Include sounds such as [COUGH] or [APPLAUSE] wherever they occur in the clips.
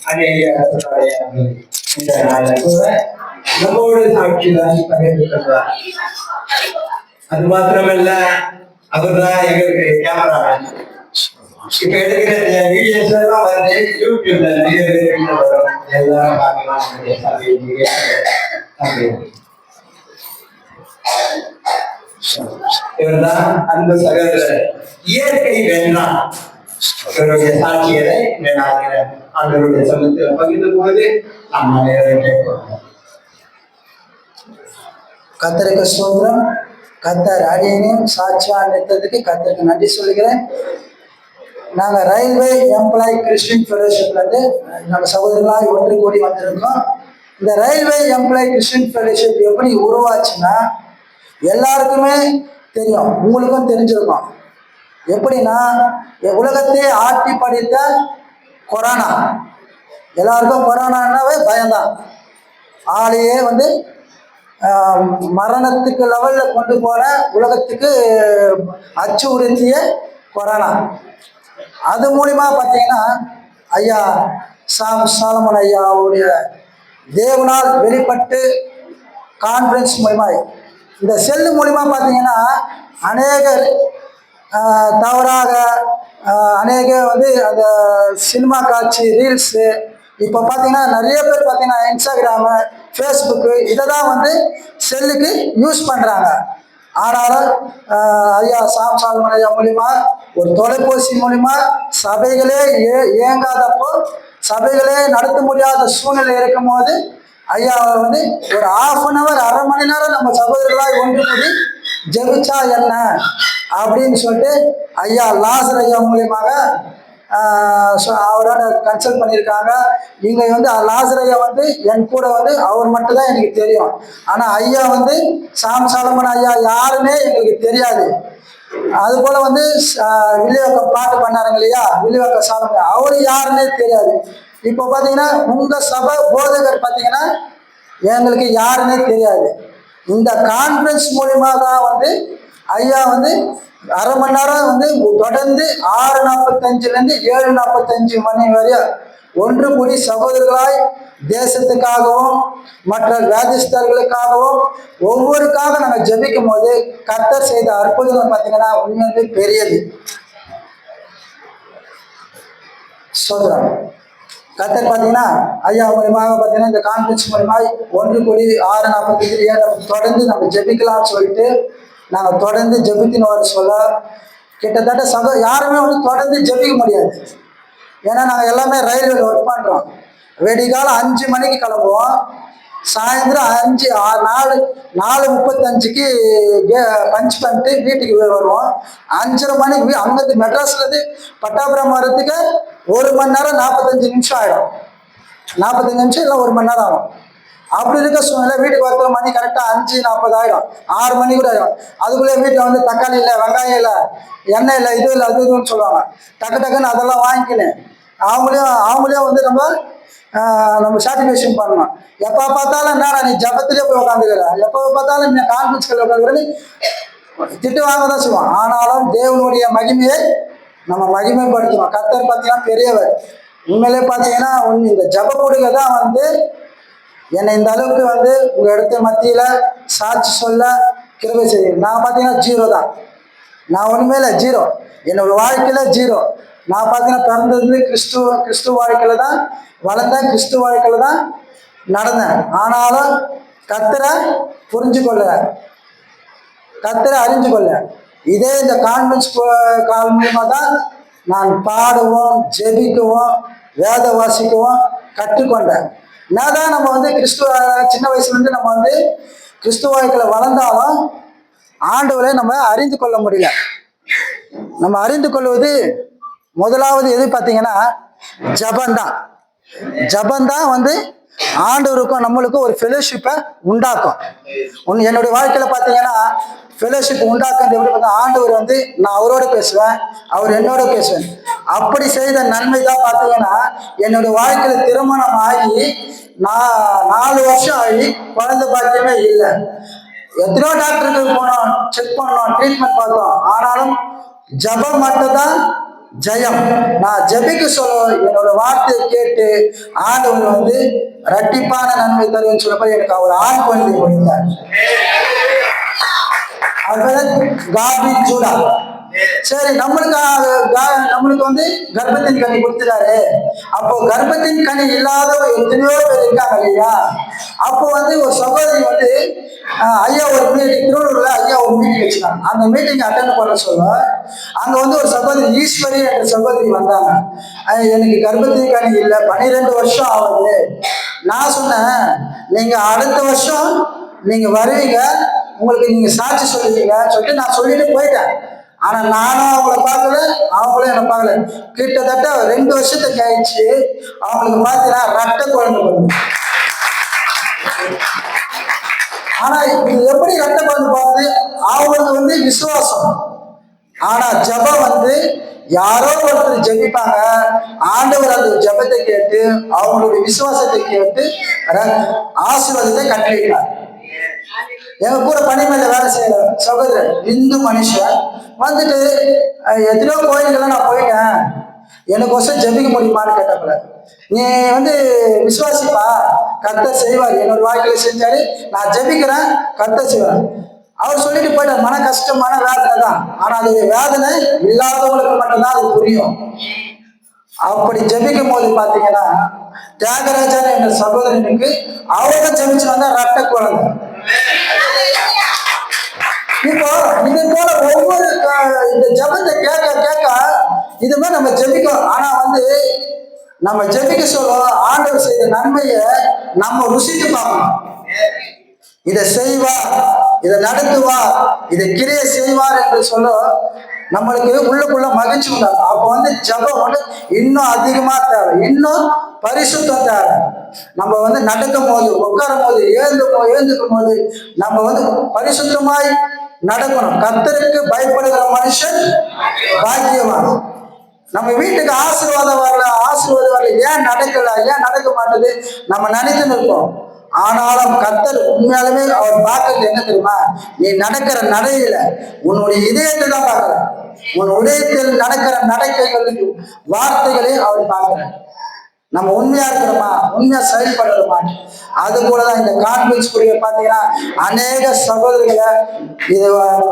அநேக இந்த நாளில் கூட நம்மோடு சாட்சிதான் பகிர்ந்து அது மாத்திரமல்ல அவர்தான் எங்களுக்கு கேமரா இப்ப எடுக்கிற வீடியோஸ் எல்லாம் வந்து யூடியூப்ல நிறைய பேர் வரும் எல்லாரும் பார்க்கலாம் இவர்தான் அந்த சகோதரர். இயற்கை வேண்டாம். இவருடைய சாட்சியரை இந்த நாளில் ஆண்டவருடைய பகிர்ந்து போது நாம் அனைவரும் கேட்கிறோம். கத்தருக்கு சோதரம் கத்தர் அடியனையும் சாட்சியா நிறுத்ததுக்கு கத்தருக்கு நன்றி சொல்லுகிறேன். நாங்கள் ரயில்வே எம்ப்ளாய் கிறிஸ்டின் ஃபெலோஷிப்லேருந்து நம்ம சகோதரர்களாக ஒன்று கூடி வந்திருக்கோம். இந்த ரயில்வே எம்ப்ளாய் கிறிஸ்டின் ஃபெடரேஷன் எப்படி உருவாச்சுன்னா எல்லாருக்குமே தெரியும் உங்களுக்கும் தெரிஞ்சிருக்கும். எப்படின்னா உலகத்தையே ஆட்டி படித்த கொரோனா. எல்லாருக்கும் கொரோனான்னாவே பயம்தான். ஆளையே வந்து மரணத்துக்கு லெவலில் கொண்டு போன உலகத்துக்கு அச்சு உறுத்திய கொரோனா. அது மூலிமா பார்த்தீங்கன்னா ஐயா சாம் சாலமன் ஐயாவுடைய தேவனால் வெளிப்பட்டு கான்ஃபரன்ஸ் மூலிமா இந்த செல்லு மூலிமா பார்த்தீங்கன்னா அநேகர் தவறாக அநேக வந்து அந்த சினிமா காட்சி ரீல்ஸு இப்போ பார்த்தீங்கன்னா நிறைய பேர் பார்த்தீங்கன்னா இன்ஸ்டாகிராமு ஃபேஸ்புக்கு இதை தான் வந்து செல்லுக்கு யூஸ் பண்ணுறாங்க ஆனாலும் ஐயா சாம் சால்மன் ஐயா மூலிமா ஒரு தொலைபேசி மூலிமா சபைகளே ஏ இயங்காதப்போ சபைகளே நடத்த முடியாத சூழ்நிலை இருக்கும்போது ஐயா வந்து ஒரு ஆஃப் அன் ஹவர் அரை மணி நேரம் நம்ம சகோதரர்களாக ஒன்று கூடி ஜெபிச்சா என்ன? அப்படின்னு சொல்லிட்டு ஐயா லாசர் ஐயா மூலியமாக அவரோட கன்சல்ட் பண்ணியிருக்காங்க. இங்கே வந்து லாசர் ஐயா வந்து என் கூட வந்து அவர் மட்டும் தான் எனக்கு தெரியும். ஆனால் ஐயா வந்து சாம் சாலமன் ஐயா யாருன்னே எங்களுக்கு தெரியாது. அது போல வந்து ஆஹ், பாட்டு பண்ணாருங்க இல்லையா? வில்லிவாக்கம் சாலமன். அவர் யாருன்னே தெரியாது. இப்போ பார்த்தீங்கன்னா உங்கள் சபை போதகர் பார்த்தீங்கன்னா எங்களுக்கு யாருன்னே தெரியாது. இந்த கான்ஃபரன்ஸ் மூலிமா தான் வந்து ஐயா வந்து அரை மணி நேரம் வந்து தொடர்ந்து ஆறு நாற்பத்தஞ்சுலேருந்து ஏழு நாற்பத்தஞ்சு மணி வரையும் ஒன்று கூடி சகோதரர்களாய் தேசத்துக்காகவும் மற்ற வியாதிஸ்தர்களுக்காகவும் ஒவ்வொருக்காக நாங்கள் ஜபிக்கும் போது கத்தர் செய்த அற்புதங்கள் பார்த்தீங்கன்னா உண்மையிலே பெரியது. சோதரம் கத்தர் பார்த்தீங்கன்னா ஐயா மூலியமாக பார்த்தீங்கன்னா இந்த கான்ஃபரன்ஸ் மூலியமாக ஒன்று கோடி ஆறு நாற்பத்தி ஏழு தொடர்ந்து நம்ம ஜெபிக்கலாம்னு சொல்லிட்டு நாங்கள் தொடர்ந்து ஜெபித்தின்னு வர சொல்ல கிட்டத்தட்ட சக யாருமே வந்து தொடர்ந்து ஜெபிக்க முடியாது. ஏன்னா நாங்கள் எல்லாமே ரயில்வேல ஒர்க் பண்ணுறோம் வெடிகாலம் அஞ்சு மணிக்கு கிளம்புவோம். சாயந்தரம் அஞ்சு நாலு நாலு முப்பத்தஞ்சுக்கு பஞ்ச் பண்ணிட்டு வீட்டுக்கு வருவோம். அஞ்சரை மணிக்கு வீ- அங்கிருந்து மெட்ராஸ்லேருந்து பட்டாபுரம் வர்றதுக்கு ஒரு மணி நேரம் நாற்பத்தஞ்சு நிமிஷம் ஆகிடும் நாற்பத்தஞ்சு நிமிஷம் இல்லை ஒரு மணி நேரம் ஆகும். அப்படி இருக்க சூழ்நிலை வீட்டுக்கு வரத்துல மணி கரெக்டாக அஞ்சு நாற்பது ஆயிடும். ஆறு மணி கூட ஆயிடும். அதுக்குள்ளே வீட்டில் வந்து தக்காளி இல்லை வெங்காயம் இல்லை எண்ணெய் இல்லை இது இல்லை அது இதுன்னு சொல்லுவாங்க. டக்கு டக்குன்னு அதெல்லாம் வாங்கிக்கினேன் அவங்களையும் அவங்களையும் வந்து நம்ம நம்ம சாட்டிஸ்ஃபேக்ஷன் பண்ணணும் எப்போ பார்த்தாலும் என்னடா நீ ஜபத்திலே போய் உட்காந்துக்கிற எப்போ பார்த்தாலும் நீ கான்ஃபரன்ஸ்களில் உட்காந்துக்கிறேன்னு திட்டு வாங்க தான் செய்வோம் ஆனாலும் தேவனுடைய மகிமையை நம்ம மகிமைப்படுத்துவோம். கத்தர் பார்த்தீங்கன்னா பெரியவர். உண்மையிலே பார்த்தீங்கன்னா ஒன்று இந்த ஜப கொடுக்க தான் வந்து என்னை இந்த அளவுக்கு வந்து உங்கள் இடத்த மத்தியில் சாட்சி சொல்ல கிருபை செய்யும். நான் பார்த்தீங்கன்னா ஜீரோ தான். நான் ஒன்றுமே இல்லை ஜீரோ என்னோட வாழ்க்கையில் ஜீரோ நான் பார்த்தீங்கன்னா பிறந்தது கிறிஸ்துவ கிறிஸ்துவ வாழ்க்கையில் தான் வளர்ந்தேன் கிறிஸ்துவ வாழ்க்கையில் தான் நடந்தேன். ஆனாலும் கத்தரை புரிஞ்சு கொள்ள கத்தரை அறிஞ்சு கொள்ள இதே இந்த கான்ஃபரன்ஸ் கால் மூலமாக தான் நான் பாடுவோம் ஜெபிக்கவும் வேத வாசிக்கவும் கற்றுக்கொண்டேன். என்னதான் நம்ம வந்து கிறிஸ்துவ சின்ன வயசுலேருந்து நம்ம வந்து கிறிஸ்துவ வாழ்க்கையில் வளர்ந்தாலும் ஆண்டவரை நம்ம அறிந்து கொள்ள முடியல. நம்ம அறிந்து கொள்வது முதலாவது எது பார்த்தீங்கன்னா ஜபந்தான். ஜபந்தான் வந்து ஆண்டவருக்கும் நம்மளுக்கும் ஒரு ஃபெலோஷிப்பை உண்டாக்கும். உன் என்னுடைய வாழ்க்கையில் பார்த்தீங்கன்னா ஃபெலோஷிப் உண்டாக்குறது எப்படி பார்த்தா ஆண்டவர் வந்து நான் அவரோட பேசுவேன் அவர் என்னோட பேசுவேன். அப்படி செய்த நன்மை தான் பார்த்தீங்கன்னா என்னுடைய வாழ்க்கையில் திருமணம் ஆகி நான் நாலு வருஷம் ஆகி குழந்தை பாக்கியமே இல்லை. எத்தனையோ டாக்டருக்கு போனோம் செக் பண்ணோம் ட்ரீட்மெண்ட் பார்த்தோம். ஆனாலும் ஜபம் மட்டும்தான் ஜெயம். நான் ஜெபிக்க சொல்ல என்னோட வார்த்தையை கேட்டு ஆண்டவர் வந்து ரட்டிப்பான நன்மை தருவேன்னு சொல்லப்போ எனக்கு அவர் ஆண் குழந்தை கொடுத்தார் அவர் காபி ஜூடா சரி நம்மளுக்கு கா- நம்மளுக்கு வந்து கர்ப்பத்தின் கனி கொடுத்துட்டாரு. அப்போ கர்ப்பத்தின் கனி இல்லாதவங்க எத்தனையோ பேர் இருக்காங்க இல்லையா? அப்போ வந்து ஒரு சகோதரி வந்து ஐயா ஒரு மீட்டிங் திருவள்ளூர்ல ஐயா ஒரு மீட்டிங் வச்சுக்காங்க அந்த மீட்டிங் அட்டன் பண்ண சொல்ல அங்க வந்து ஒரு சகோதரி ஈஸ்வரி என்ற சகோதரி வந்தாங்க. எனக்கு கர்ப்பத்தின் கனி இல்லை பன்னிரெண்டு வருஷம் ஆகுது. நான் சொன்னேன் நீங்க அடுத்த வருஷம் நீங்க வருவீங்க உங்களுக்கு நீங்க சாட்சி சொல்லுவீங்க சொல்லிட்டு நான் சொல்லிட்டு போயிட்டேன். ஆனா நானும் அவங்கள பார்க்கல அவங்களும் என்ன பார்க்கல. கிட்டத்தட்ட ரெண்டு வருஷத்துக்கு ஆயிடுச்சு. அவங்களுக்கு பார்த்தீங்கன்னா ரத்த குழந்தை வருது. ஆனா இது எப்படி ரத்த குழந்தை பார்த்து அவங்களுக்கு வந்து விசுவாசம். ஆனா ஜெபம் வந்து யாரோ ஒருத்தர் ஜெபிப்பாங்க. ஆண்டவர் அந்த ஜெபத்தை கேட்டு அவங்களுடைய விசுவாசத்தை கேட்டு ஆசீர்வாதத்தை கட்டளையிட்டார் எங்க கூட பணிமையில வேலை செய்யற சகோதரர் இந்து மனுஷன். வந்துட்டு எத்தனையோ கோயிலுக்கெல்லாம் நான் போயிட்டேன். எனக்கு வருஷம் ஜெபிக்க முடியுமான்னு கேட்டப்பல. நீ வந்து விசுவாசிப்பா கர்த்தர் செய்வார். என்னோட வாழ்க்கையில செஞ்சாரு நான் ஜெபிக்கிறேன் கர்த்தர் செய்வார். அவர் சொல்லிட்டு போயிட்டார் மன கஷ்டமான வேதனை தான். ஆனா அது வேதனை இல்லாதவங்களுக்கு மட்டும்தான் அது புரியும். அப்படி ஜெபிக்கும் போது பாத்தீங்கன்னா தியாகராஜன் என்ற சகோதரனுக்கு அவங்க ஜெபிச்சு வந்தா ரத்த குழந்தை இப்போ இது போல ஒவ்வொரு க- இந்த ஜெபத்தை கேட்க கேட்க இது மாதிரி நம்ம ஜெபிக்கிறோம் ஆனா வந்து நம்ம ஜெபிக்க சொல்ல ஆண்டவர் செய்த நன்மையை நம்ம ருசித்து பார்க்கணும். இதை செய்வார் இதை நடத்துவார் இதை கிரிய செய்வார் என்று சொல்ல நம்மளுக்கு உள்ளுக்குள்ள மகிழ்ச்சி உண்டாகும். அப்போ வந்து ஜெபம் வந்து இன்னும் அதிகமா தேவை. இன்னும் பரிசுத்தம் தேவை. நம்ம வந்து நடக்கும் போது உட்காரும் போது எழுந்து எழுந்துக்கும் போது நம்ம வந்து பரிசுத்தமாய் நடக்கணும். கத்தருக்கு பயப்படுகிற மனுஷன் பாக்கியவான். நம்ம வீட்டுக்கு ஆசீர்வாதம் வரல ஆசீர்வாதம் வரல. ஏன் நடக்கல ஏன் நடக்க மாட்டேது? நம்ம நினைத்து நிற்போம் ஆனாலும் கத்தர் உண்மையாலுமே அவர் பார்க்கறது என்ன தெரியுமா? நீ நடக்கிற நடையில உன்னுடைய இதயத்தை தான் பார்க்கிற உன் உதயத்தில் நடக்கிற நடக்கைகளுக்கு வார்த்தைகளை அவர் பார்க்கிறார். நம்ம உண்மையா இருக்கிறோமா உண்மையா செயல்படுறோமா அது போலதான் இந்த கான்ஃபரன்ஸ் கூடிய பாத்தீங்கன்னா அநேக சகோதரிகளை இது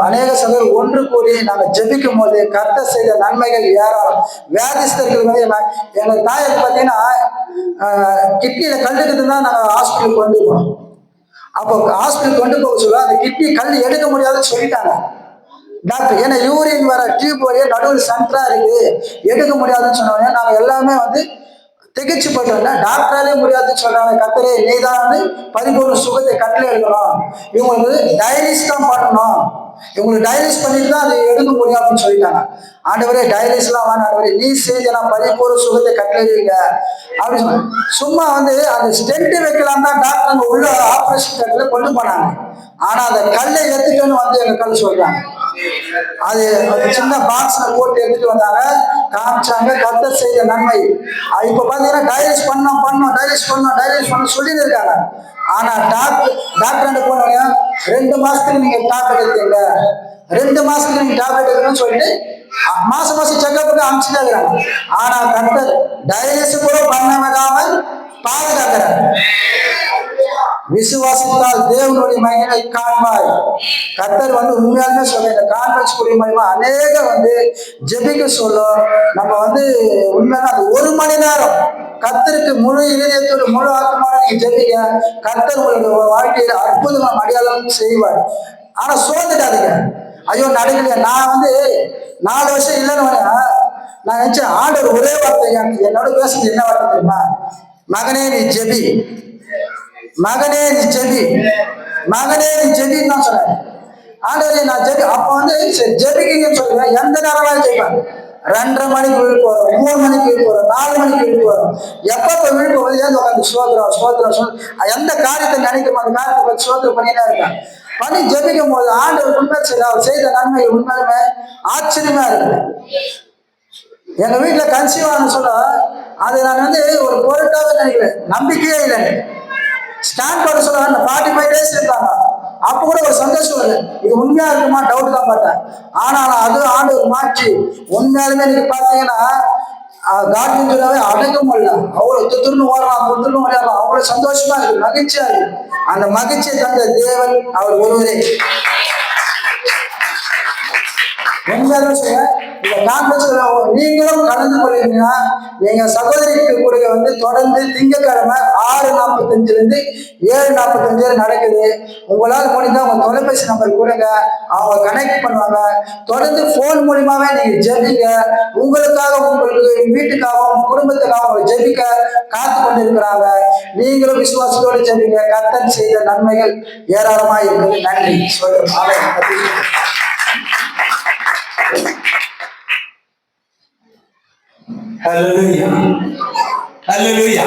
அநேக சகோதரர் ஒன்று கூடி நாங்க ஜெபிக்கும் போது கத்த செய்த நன்மைகள் ஏராளம். வியாதிஸ்தர்கள் வந்து எங்க தாயர் பாத்தீங்கன்னா கிட்னியில கல்லுக்கு தான் நாங்க ஹாஸ்பிட்டல் கொண்டு போனோம். அப்போ ஹாஸ்பிட்டல் கொண்டு போக சொல்ல அந்த கிட்னி கல் எடுக்க முடியாதுன்னு சொல்லிட்டாங்க. டாக்டர் ஏன்னா யூரின் வர டியூப் வழியே நடுவில் சென்டரா இருக்கு. எடுக்க முடியாதுன்னு சொன்னோடனே நாங்க எல்லாமே வந்து திகைச்சு போயிட்டோம்னா டாக்டராலே முடியாதுன்னு சொல்றாங்க. கத்தரே நீ தான் வந்து பரிபூர்ண சுகத்தை கட்டளை எடுக்கணும். இவங்களுக்கு டயலிஸ் தான் பண்ணணும். இவங்களுக்கு டயலிஸ் பண்ணிட்டு தான் அது எடுக்க முடியும் அப்படின்னு சொல்லிட்டாங்க. ஆண்டவரே டயலிஸ்லாம் வேணாம் ஆண்டவரே நீ செய்து நான் பரிபூர்ண சுகத்தை கட்டளையிடுங்க அப்படின்னு சொன்னாங்க. சும்மா வந்து அந்த ஸ்டென்ட் வைக்கலாம் தான் டாக்டர் உள்ள ஆபரேஷன் தேட்டர்ல கொண்டு போனாங்க. ஆனா அந்த கல்லை எடுத்துக்கன்னு வந்து எங்க கல் சொல்றாங்க. அது ஒரு சின்ன பாக்ஸ்ல போட்டு எடுத்துட்டு வந்தாங்க. காமிச்சாங்க கத்த செய்த நன்மை. இப்ப பாத்தீங்கன்னா டயலிஸ் பண்ணோம் பண்ணோம் டயலிஸ் பண்ணோம் டயலிஸ் பண்ண சொல்லி இருக்காங்க. ஆனா டாக்டர் டாக்டர் போனவங்க ரெண்டு மாசத்துக்கு நீங்க டாக்டர் எடுத்தீங்க ரெண்டு மாசத்துக்கு நீங்க டாக்டர் எடுக்கணும்னு சொல்லிட்டு அஹ் மாசம் மாசம் செக்கப்புக்கு அனுப்பிச்சுட்டே இருக்கிறாங்க. ஆனா கத்தர் டயலிஸ் கூட பண்ண விடாமல் பாதுகாக்கிறாங்க விசுவாசித்தால் தேவனுடைய மகிமை காண்பாய். கர்த்தர் வந்து உண்மையாலுமே சொல்ல இந்த கான்ஃபரன்ஸ் கூடிய மகிமை அநேக வந்து ஜெபிக்க சொல்லும். நம்ம வந்து உண்மையான அது ஒரு மணி நேரம். கர்த்தருக்கு முழு இதயத்தோடு முழு ஆத்மாவோட நீங்க ஜெபிங்க. கர்த்தர் உங்களுடைய வாழ்க்கையில அற்புதமா அடையாளம் செய்வார். ஆனா சோர்ந்துட்டாதீங்க ஐயோ நடக்கலையா. நான் வந்து நாலு வருஷம் இல்லைன்னு நான் நினைச்சேன் ஆண்டவர் ஒரே வார்த்தை. எனக்கு என்னோட பேசுறது என்ன வார்த்தை தெரியுமா? மகனே நீ ஜெபி. மகனே நீ ஜெபி. மகனே நீ ஜெபின்னு தான் சொன்னேன் ஆண்டவரே நான் ஜெபி. அப்போ வந்து சரி ஜெபிக்கீங்கன்னு சொல்லுவேன் எந்த நேரமாக ஜெயிப்பேன் ரெண்டரை மணிக்கு விழுப்பு மூணு மணிக்கு விழுப்பு வரும் நாலு மணிக்கு விழுப்பு வரும் எப்பப்போ விழுப்பு வந்து ஏன் உட்காந்து சோதரம் சோதரம் சோதரம் எந்த காரியத்தை நினைக்கிறோம் அந்த காரியத்தை பற்றி சோதரம் பண்ணினா இருக்கேன் பண்ணி ஜெபிக்கும் போது ஆண்டவர் உண்மை செய்த அவர் செய்த நன்மை உண்மையுமே ஆச்சரியமா இருக்கு. எங்க வீட்டுல கன்சீவ் ஆன சொல்ல அது நான் வந்து ஒரு பொருட்டாவே நினைக்கிறேன். நம்பிக்கையே இல்லை ஸ்டாண்ட் பண்ண சொல்ல ஃபார்ட்டி ஃபைவ் டேஸ் இருந்தாங்க. அப்ப கூட ஒரு சந்தோஷம் வருது. இது உண்மையா இருக்குமா? டவுட் தான் பார்த்தேன். ஆனாலும் அது ஆண்டவர் மாற்றி உண்மையாலுமே நீங்க பாத்தீங்கன்னா கார்டன் சொல்லாவே அடங்க முடியல அவ்வளவு துத்துருன்னு ஓடலாம் துத்துருன்னு ஓடலாம் அவ்வளவு சந்தோஷமா இருக்கு. மகிழ்ச்சியா இருக்கு. அந்த மகிழ்ச்சியை தந்த தேவன் அவர் ஒருவரே. உண்மையாலுமே இந்த கான்ஃபரன்ஸ்ல நீங்களும் கலந்து கொள்ளீங்கன்னா நீங்க சகோதரிக்கு கூட வந்து தொடர்ந்து திங்கக்கிழமை ஆறு நாற்பத்தஞ்சுல இருந்து ஏழு நாற்பத்தஞ்சு வரை நடக்குது. உங்களால் முடிஞ்சா உங்க தொலைபேசி நம்பர் கொடுங்க. அவங்க கனெக்ட் பண்ணுவாங்க. தொடர்ந்து ஃபோன் மூலியமாவே நீங்க ஜெபிங்க. உங்களுக்காக உங்களுக்கு வீட்டுக்காகவும் குடும்பத்துக்காகவும் உங்களை ஜெபிக்க காத்து கொண்டு இருக்கிறாங்க நீங்களும் விசுவாசத்தோடு ஜெபிங்க. கத்தன் செய்த நன்மைகள் ஏராளமா இருக்குது. நன்றி. சொல்லுங்க. ஹalleluya ஹalleluya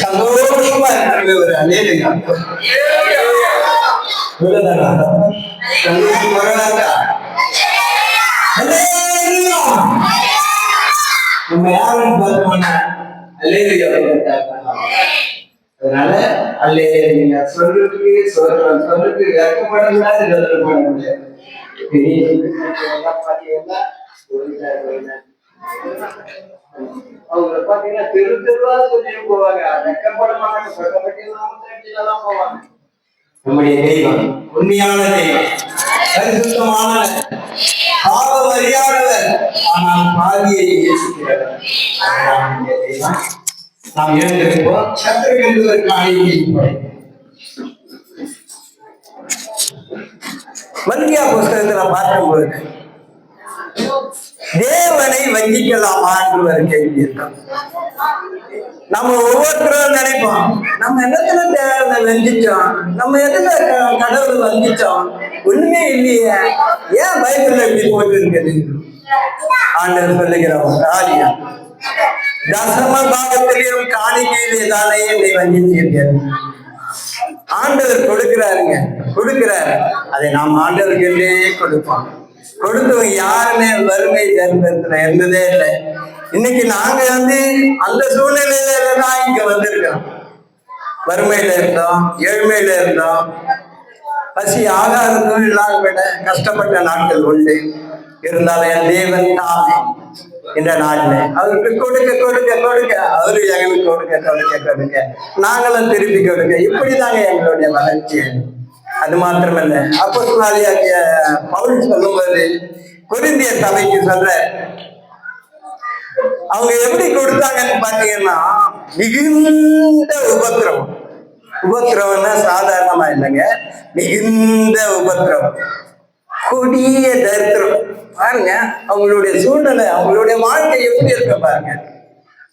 சந்தோஷமா இருக்கிறது ஒரு அலேலுயா இவ்வளவுதானா சந்தோஷம் வரலாக்கா ஹalleluya நம்ம யாரும் பார்த்தோம்னா அலேலுயா அதனால அல்லே நீங்க சொல்றதுக்கு சொல்ற சொல்றதுக்கு வெட்கப்படக்கூடாது வெட்கப்பட முடியாது பெரிய பாத்தீங்கன்னா அவங்க பாத்தீங்கன்னா தெரு தெருவா சொல்லி போவாங்க. மாட்டாங்க போவாங்க. நம்முடைய தெய்வம் உண்மையான தெய்வம் பாவம் அறியாதவர் ஆனால் பாதியை நேசிக்கிறவர் அதுதான் நம்முடைய தெய்வம்? நாம் எழுந்திருப்போம் சத்திரங்கள் பார்க்கும்போது தேவனை வஞ்சிக்கலாமா என்று கேள்வி இருக்கும். நம்ம ஒவ்வொருத்தரும் நினைப்போம் நம்ம என்னத்துல தேவனை வஞ்சிச்சோம்? நம்ம எதுல க- கடவுளை வஞ்சிச்சோம்? ஒண்ணுமே இல்லையே. ஏன் பைபிள்ல இப்படி போட்டு இருக்குது ஆண்டவர் சொல்லுகிறோம் ஒரு காரியம் தசம பாகத்திலேயும் காணிக்கையிலே தானே என்னை வஞ்சித்தீர்கள். ஆண்டவர் கொடுக்கிறாருங்க கொடுக்கிறார். அதை நாம் ஆண்டவர்களே கொடுப்போம். கொடுத்தவங்க யாருமே வறுமை தரித்திரத்துல இருந்ததே இல்லை. இன்னைக்கு நாங்க வந்து அந்த சூழ்நிலையில தான் இங்க வந்திருக்கோம். வறுமையில இருந்தோம் ஏழ்மையில இருந்தோம். பசி ஆகாததும் இல்லாத விட கஷ்டப்பட்ட நாட்கள் உண்டு. இருந்தாலும் என் தேவன் தாமே இந்த நாட்டில். அவருக்கு கொடுக்க கொடுக்க கொடுக்க அவரு எங்களுக்கு கொடுக்க கொடுக்க கொடுக்க. நாங்களும் திருப்பி கொடுக்க. இப்படிதாங்க எங்களுடைய வளர்ச்சி அது மாத்திரமல்ல. அப்போ பவுல் சொல்லும்போது குறிந்திய சபைக்கு சொல்ற அவங்க எப்படி கொடுத்தாங்கன்னு பாத்தீங்கன்னா மிகுந்த உபத்திரம் உபத்திரம்னா சாதாரணமா இல்லைங்க. மிகுந்த உபத்திரவம். கொடிய தரித்திரம். பாருங்க அவங்களுடைய சூழ்நிலை அவங்களுடைய வாழ்க்கை எப்படி இருக்க பாருங்க.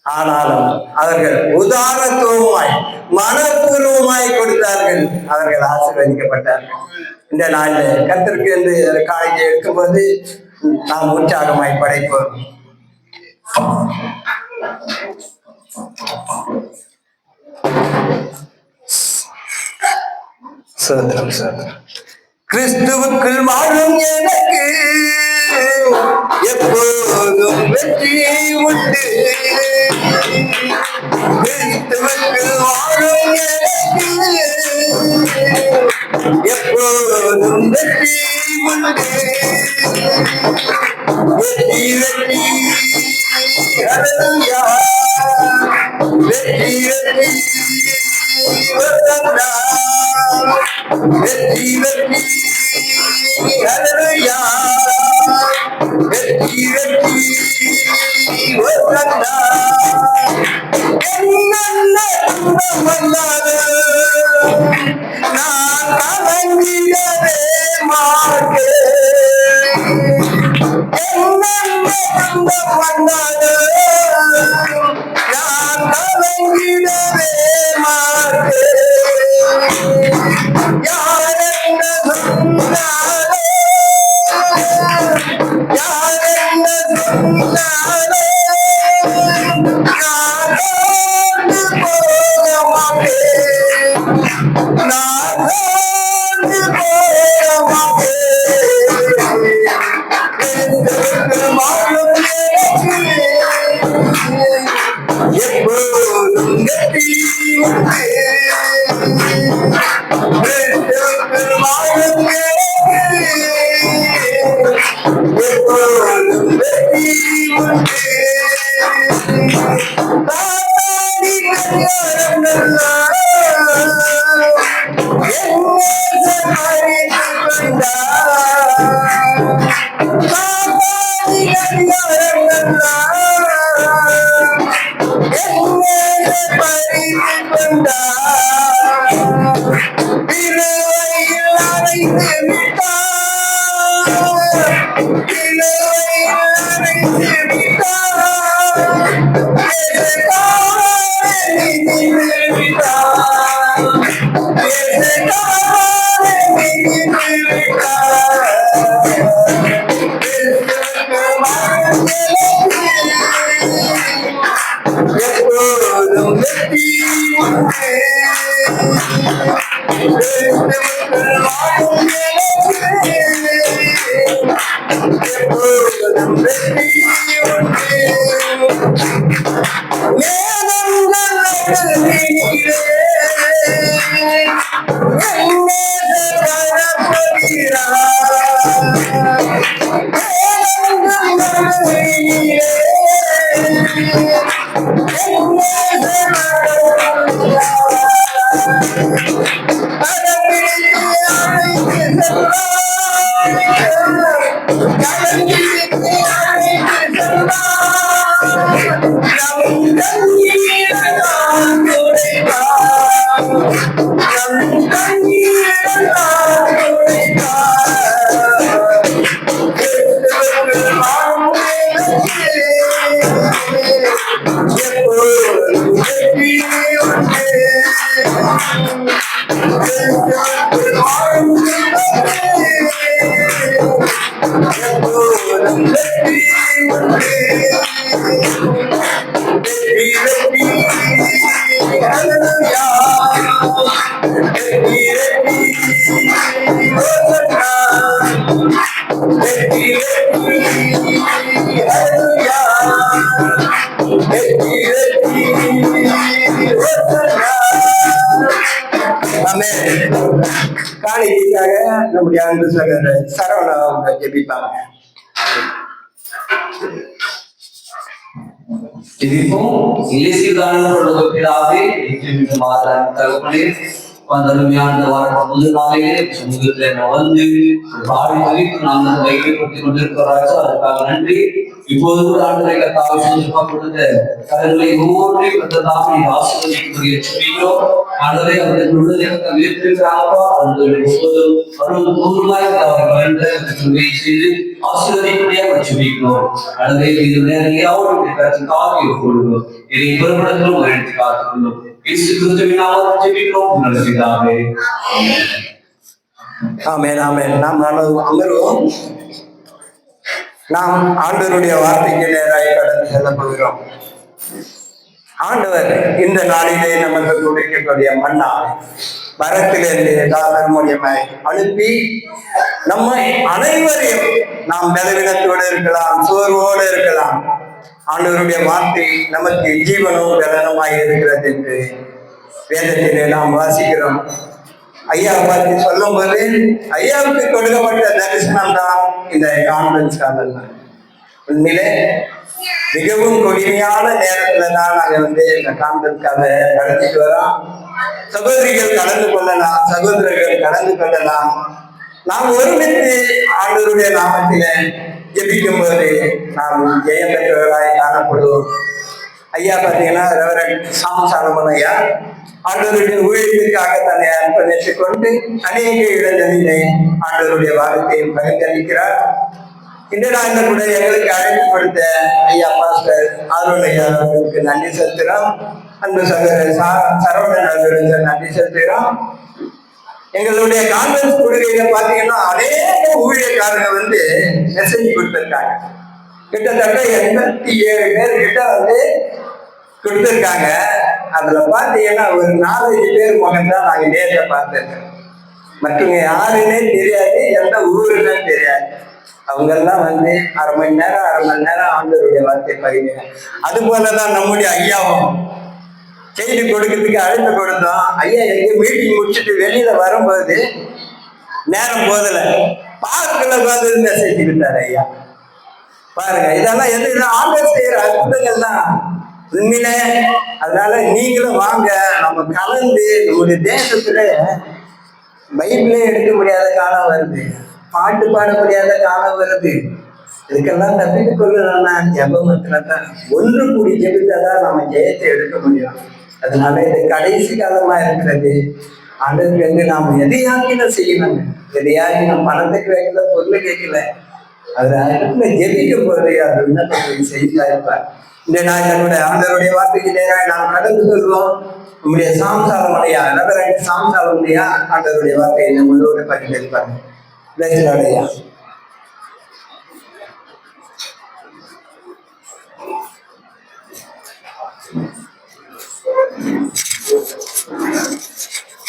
ஆனாலும் அவர்கள் உதாரணத்துவமாய் மனப்பூர்வமாய் கொடுத்தார்கள். அவர்கள் ஆசீர்வதிக்கப்பட்டார்கள். இந்த நாளில் கத்திற்கு என்று காலையை எடுக்கும்போது நாம் உற்சாகமாய் படைப்போம். சுதந்திரம் சோதரம் கிறிஸ்துவுக்குள் வாழும் எனக்கு எப்போதும் வெற்றி உண்டு. எப்போதும் வெற்றி உண்டு yeah. [LAUGHS] Yeah. அன்பு சகோதரர் சரவணா அவங்க ஜெபிப்பாங்க. ஜெபிப்போம். இயேசுதான பிதாவே மாதம் தகப்பனே முதல் கொண்டிருக்கிறார்கள் அதற்காக நன்றி. இப்போது கூட ஆண்டரை கொடுத்த கடவுளை ஒவ்வொன்றையும் கத்ததாக நீ ஆசிரியக்கூடிய சொல்லிக்கிறோம் ஆண்டரை அவர்கள் விடுதலை வீட்டிருக்கிறாங்களோ அவர்கள் ஒவ்வொரு அவர்கள் பூர்வமாய் அவர்கள் வேண்ட செய்து இது இதை எடுத்து காத்துக்கொள்ளும். இயேசு ஜெபிக்கிறோம் ஆமென் ஆமென். நாம் நாம் ஆண்டவருடைய வார்த்தைக்கு நேராக கடந்து செல்ல போகிறோம் ஆண்டவர் இந்த நாளிலே நமக்கு கொடுக்கக்கூடிய மன்னா மரத்திலிருந்து தாசர் மூலியமாய் அனுப்பி நம்மை அனைவரையும் நாம் பலவீனத்தோடு இருக்கலாம் சோர்வோடு இருக்கலாம். ஆண்டவருடைய வார்த்தை நமக்கு ஜீவனும் பலனமாய் இருக்கிறது என்று வேதத்திலே நாம் வாசிக்கிறோம். ஐயா பற்றி சொல்லும்போது ஐயாவுக்கு கொடுக்கப்பட்ட தரிசனம் தான் இந்த கான்ஃபரன்ஸ் காலம் உண்மையிலே மிகவும் கொடுமையான நேரத்துல தான் நாங்க வந்து இந்த கான்ஃபரன்ஸ்க்காக நடத்திட்டு வரோம். சகோதரிகள் கலந்து கொள்ளலாம் சகோதரர்கள் கலந்து கொள்ளலாம். நாம் ஒருமித்து ஆண்டவருடைய நாமத்தில ஜெபிக்கும் போது நாம் ஜெயம் பெற்றவர்களாய் காணப்படுவோம். ஐயா பார்த்தீங்கன்னா ரெவரன் சாம் சாலமன் ஐயா ஆண்டவருடைய ஊழியத்திற்காக தன்னை அர்ப்பணித்துக் கொண்டு அநேக இடங்களிலே ஆண்டவருடைய வார்த்தையை பகிர்ந்தளிக்கிறார். இந்த நாளில் கூட எங்களுக்கு அழைப்பு கொடுத்த ஐயா பாஸ்டர் ஆரோன் ஐயா அவர்களுக்கு நன்றி செலுத்துகிறோம். அன்பு சகோதரர் சரவணன் அவர்களுக்கு நன்றி செலுத்துகிறோம். எங்களுடைய கான்ஃபரன்ஸ் கொள்கையில பாத்தீங்கன்னா அநேக ஊழியக்காரங்க வந்து மெசேஜ் கொடுத்திருக்காங்க. கிட்டத்தட்ட எண்பத்தி ஏழு பேர் கிட்ட வந்து கொடுத்திருக்காங்க. அதுல பாத்தீங்கன்னா ஒரு நாலஞ்சு பேர் முகம் தான் நாங்க நேரில் பார்த்துருக்கோம் மற்றவங்க யாருன்னே தெரியாது எந்த ஊருன்னு தெரியாது. அவங்க எல்லாம் வந்து அரை மணி நேரம் அரை மணி நேரம் ஆண்டவருடைய வார்த்தை பகிர்ந்தாங்க அது போலதான் நம்முடைய ஐயாவும். செய்தி கொடுக்கறதுக்கு அழைப்பு கொடுத்தோம். ஐயா எங்க மீட்டிங் முடிச்சுட்டு வெளியில வரும்போது நேரம் போதல பார்க்கல வந்து மெசேஜ் கொடுத்தாரு ஐயா. பாருங்க இதெல்லாம் எது ஆண்டர் செய்யற அற்புதங்கள் தான் உண்மையிலே அதனால நீங்களும் வாங்க. நம்ம கலந்து நம்முடைய தேசத்துல பைபிளே எடுக்க முடியாத காலம் வருது. பாட்டு பாட முடியாத காலம் வருது. இதுக்கெல்லாம் தப்பித்துக் கொள்ளணும்னா ஜபமத்துல தான் ஒன்று கூடி ஜெபித்தாதான் நம்ம ஜெயத்தை எடுக்க முடியும். அதனால இது கடைசி காலமா இருக்கிறது. ஆண்டவருக்கு வந்து நாம் எதையாக்கின செய்யணும். எதையாக்கின பணத்துக்கு வைக்கல பொருள் கேட்கல. அது இடத்துல ஜெபிக்க போறது அது விண்ணப்பத்தை செய்தா இருப்பார் இந்த நாள் என்னுடைய ஆண்டருடைய வார்த்தைக்கு நாம் கடந்து கொள்வோம் நம்முடைய சாம்சாலமுடையா நகரன் சாம்சாலமுடையா ஆண்டருடைய வார்த்தையை நம்மளோட பகிர்ந்திருப்பாங்க